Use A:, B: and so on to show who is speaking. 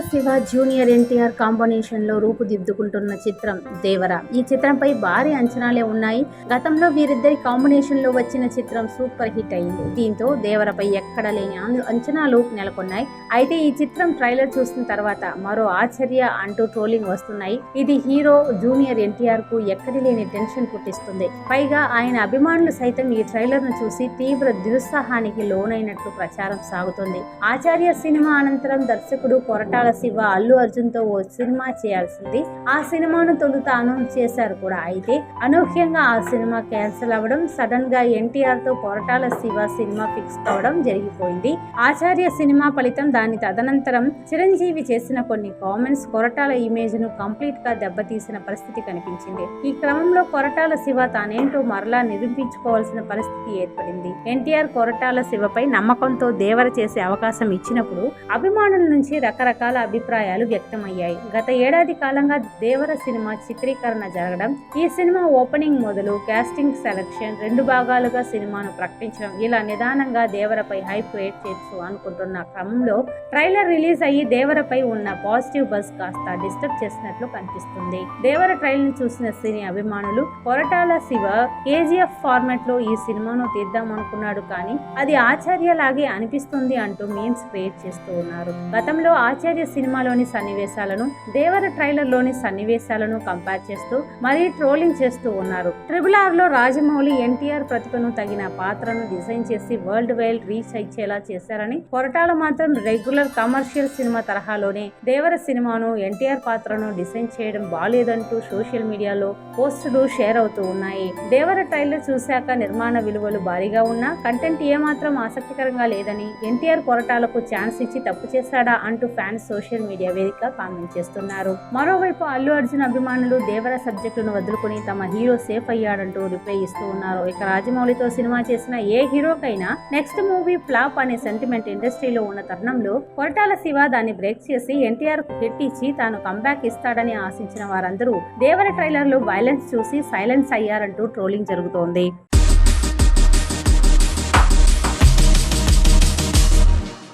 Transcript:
A: Shiva junior NTR కాంబినేషన్లో రూపుదిద్దుకుంటున్న చిత్రం దేవర. ఈ చిత్రంపై భారీ అంచనాలే ఉన్నాయి. గతంలో వీరిద్దరి కాంబినేషన్లో వచ్చిన చిత్రం సూపర్ హిట్ అయింది. దీంతో దేవరపై ఎక్కడ లేని అంచనాలు నెలకొన్నాయి. అయితే ఈ చిత్రం ట్రైలర్ చూసిన తర్వాత మరో ఆశ్చర్య అంటూ ట్రోలింగ్ వస్తున్నాయి. ఇది హీరో జూనియర్ ఎన్టీఆర్కు ఎక్కడి లేని టెన్షన్ పుట్టిస్తుంది. పైగా ఆయన అభిమానులు సైతం ఈ ట్రైలర్ను చూసి తీవ్ర నిరుత్సాహానికి లోనైనట్లు ప్రచారం సాగుతుంది. ఆచార్య సినిమా అనంతరం దర్శకుడు కొరటాల శివ అల్లు అర్జున్తో ఓ సినిమా చేయాల్సింది. ఆ సినిమాను తొలుత అనౌన్స్ చేశారు కూడా. అయితే అనూహ్యంగా ఆ సినిమా క్యాన్సిల్ అవ్వడం సడన్గా ఎన్టీఆర్తో కొరటాల శివ సినిమా ఫిక్స్ కావడం జరిగిపోయింది. ఆచార్య సినిమా ఫలితం దాని తదనంతరం చిరంజీవి చేసిన కొన్ని కామెంట్స్ కొరటాల ఇమేజ్ను కంప్లీట్గా దెబ్బతీసిన పరిస్థితి కనిపించింది. ఈ క్రమంలో కొరటాల శివ తానేంటో మరలా నిరూపించుకోవాల్సిన పరిస్థితి ఏర్పడింది. ఎన్టీఆర్ కొరటాల శివపై నమ్మకంతో దేవర చేసే అవకాశం ఇచ్చినప్పుడు అభిమానుల నుంచి రకరకాల అభిప్రాయాలు వ్యక్తమయ్యాయి. గత ఏడాది కాలంగా దేవర సినిమా చిత్రీకరణ జరగడం ఈ సినిమా ఓపెనింగ్ మొదలు కాస్టింగ్ సెలక్షన్ రెండు భాగాలుగా సినిమాను ప్రకటించడం ఇలా నిదానంగా దేవరపై హైప్ క్రియేట్ చేయొచ్చు అనుకుంటున్న క్రమంలో ట్రైలర్ రిలీజ్ అయ్యి దేవరపై ఉన్న పాజిటివ్ బస్ కాస్త డిస్టర్బ్ చేసినట్లు కనిపిస్తుంది. దేవర ట్రైలర్ చూసిన సినీ అభిమానులు కొరటాల శివ కేజీఎఫ్ ఫార్మాట్లో ఈ సినిమాను తీద్దాం అనుకున్నాడు కానీ అది ఆచార్య లాగే అనిపిస్తుంది అంటూ మీమ్స్ క్రియేట్ చేస్తూ ఉన్నారు. గతంలో ఆచార్య సినిమాలోని సన్నివేశాలను దేవర ట్రైలర్లోని సన్నివేశాలను కంపేర్ చేస్తూ మరీ ట్రోలింగ్ చేస్తూ ఉన్నారు. ట్రిపుల్ ఆర్లో రాజమౌళి ఎన్టీఆర్ ప్రతిభను తగిన పాత్రను డిజైన్ చేసి వరల్డ్ వైడ్ రీచ్ ఇచ్చేలా చేశారని కొరటాల మాత్రం రెగ్యులర్ కమర్షియల్ సినిమా తరహాలోనే దేవర సినిమాను ఎన్టీఆర్ పాత్రను డిజైన్ చేయడం బాలేదంటూ సోషల్ మీడియాలో పోస్టులు షేర్ అవుతూ ఉన్నాయి. దేవర ట్రైలర్ చూశాక నిర్మాణ విలువలు భారీగా ఉన్నా కంటెంట్ ఏమాత్రం ఆసక్తికరంగా లేదని ఎన్టీఆర్ కొరటాలకు ఛాన్స్ ఇచ్చి తప్పు చేశాడా అంటూ ఫ్యాన్స్ సోషల్ మీడియా వేదిక కామెంట్ చేస్తున్నారు. మరోవైపు అల్లు అర్జున్ అభిమానులు దేవర సబ్జెక్టును వదులుకుని తమ హీరో సేఫ్ అయ్యాడంటూ రిప్లై ఇస్తూ ఉన్నారు. ఇక రాజమౌళితో సినిమా చేసిన ఏ హీరోకైనా నెక్స్ట్ మూవీ ఫ్లాప్ అనే సెంటిమెంట్ ఇండస్ట్రీలో ఉన్న తరుణంలో కొరటాల శివ దాన్ని బ్రేక్ చేసి ఎన్టీఆర్ హిట్ ఇచ్చి తాను కంబ్యాక్ ఇస్తాడని ఆశించిన వారందరూ దేవర ట్రైలర్లో వైలెన్స్ చూసి సైలెన్స్ అయ్యారంటూ ట్రోలింగ్ జరుగుతోంది.